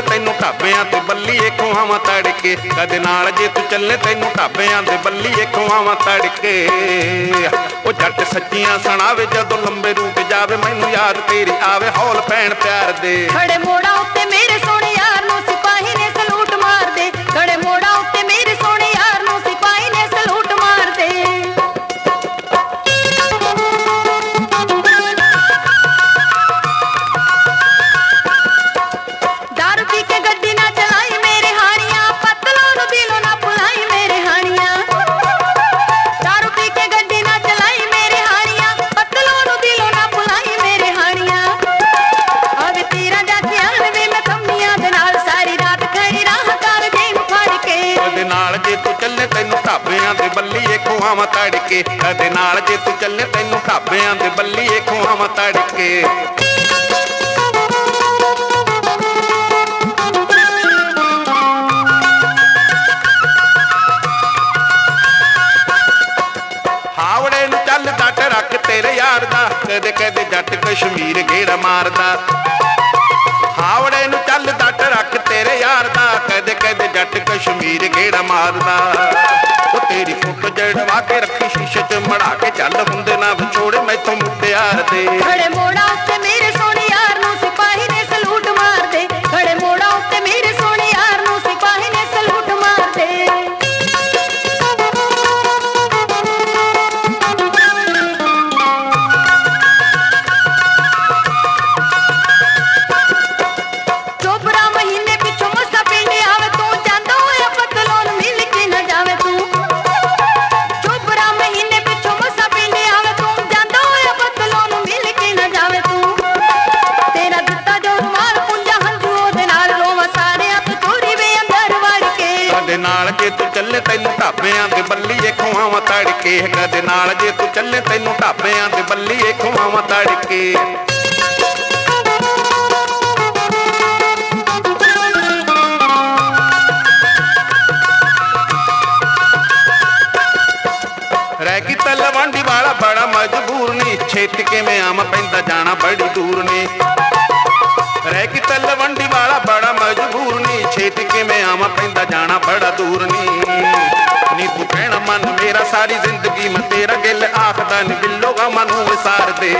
ਚੱਲੇ ਤੈਨੂੰ ਢਾਬਿਆਂ ਤੇ ਬੱਲੀਏ ਖੁਆਵਾਂ ਤੜਕੇ। ਕਦੇ ਨਾਲ ਜੇ ਤੂੰ ਚੱਲੇ ਤੈਨੂੰ ਢਾਬਿਆਂ ਤੇ ਬੱਲੀਏ ਖੁਆਵਾਂ ਤੜਕੇ। ਉਹ ਜੱਟ ਸੱਚੀਆਂ ਸੁਣਾਵੇ ਜਦੋਂ ਲੰਬੇ ਰੂਟ ਜਾਵੇ, ਮੈਨੂੰ ਯਾਦ ਤੇਰੀ ਆਵੇ, ਹੌਲ ਪੈਣ ਪਿਆਰ ਦੇ। ਖੜੇ ਮੋੜਾ ਤੈਨੂੰ ਢਾਬਿਆਂ ਤੇ ਬੱਲੀਏ ਖੁਆਵਾਂ ਤੜਕੇ। ਕਦੇ ਨਾਲ ਜੇ ਤੂੰ ਚੱਲੇ ਤੈਨੂੰ ਢਾਬਿਆਂ ਤੇ ਬੱਲੀਏ ਖੁਆਵਾਂ ਤੜਕੇ। ਹਾਵੜੇ ਨੂੰ ਚੱਲਦਾ ਟਰੱਕ ਤੇਰੇ ਯਾਰ ਦਾ। ਕਦੇ ਕਦੇ ਜੱਟ ਕਸ਼ਮੀਰ ਘੇੜਾ ਮਾਰਦਾ। ਕਸ਼ਮੀਰ ਗੇੜਾ ਮਾਰਦਾ। ਉਹ ਤੇਰੀ ਫੋਟੋ ਜੜਵਾ ਕੇ ਰੱਖੀ ਸ਼ੀਸ਼ੇ 'ਚ ਮੜਾ ਕੇ ਚੱਲ ਹੁੰਦੇ ਨਾ ਵਿਛੋੜੇ ਮੈਥੋਂ ਮੁੱਟਿਆਰ ਦੇ ਖੜੇ ਮੋੜਾ ਕਦੇ ਨਾਲ ਜੇ ਤੂੰ ਚੱਲੇ ਤੈਨੂੰ ਢਾਬਿਆਂ ਤੇ ਬੱਲੀਏ ਖਵਾਵਾਂ ਤੜਕੇ। ਕਦੇ ਨਾਲ ਜੇ ਤੂੰ ਚੱਲੇ ਤੈਨੂੰ ਢਾਬਿਆਂ ਤੇ ਬੱਲੀਏ ਖਵਾਵਾਂ ਤੜਕੇ। ਰਹਿ ਗਈ ਤਲਵੰਡੀ ਵਾਲਾ ਬੜਾ ਮਜਬੂਰ ਨੇ। ਛੇਤ ਕਿਵੇਂ ਆਮ ਪੈਂਦਾ ਜਾਣਾ ਬੜੀ ਦੂਰ ਨੇ। ਰਹਿ ਗਈ ਤਲਵੰਡੀ ਵਾਲਾ ਬੜਾ ਮਜਬੂਰ ਨੀ। ਛੇਤੀ ਕਿਵੇਂ ਆਵਾਂ ਪੈਂਦਾ ਜਾਣਾ ਬੜਾ ਦੂਰ ਨਹੀਂ ਨੀ ਤੂੰ ਕਹਿਣਾ ਮਨ ਮੇਰਾ ਸਾਰੀ ਜ਼ਿੰਦਗੀ ਮੈਂ ਤੇਰਾ ਗਿੱਲ ਆਖਦਾ ਨੀ। ਬਿੱਲੋਗਾ ਮਨੂੰ ਵਿਸਾਰ ਦੇ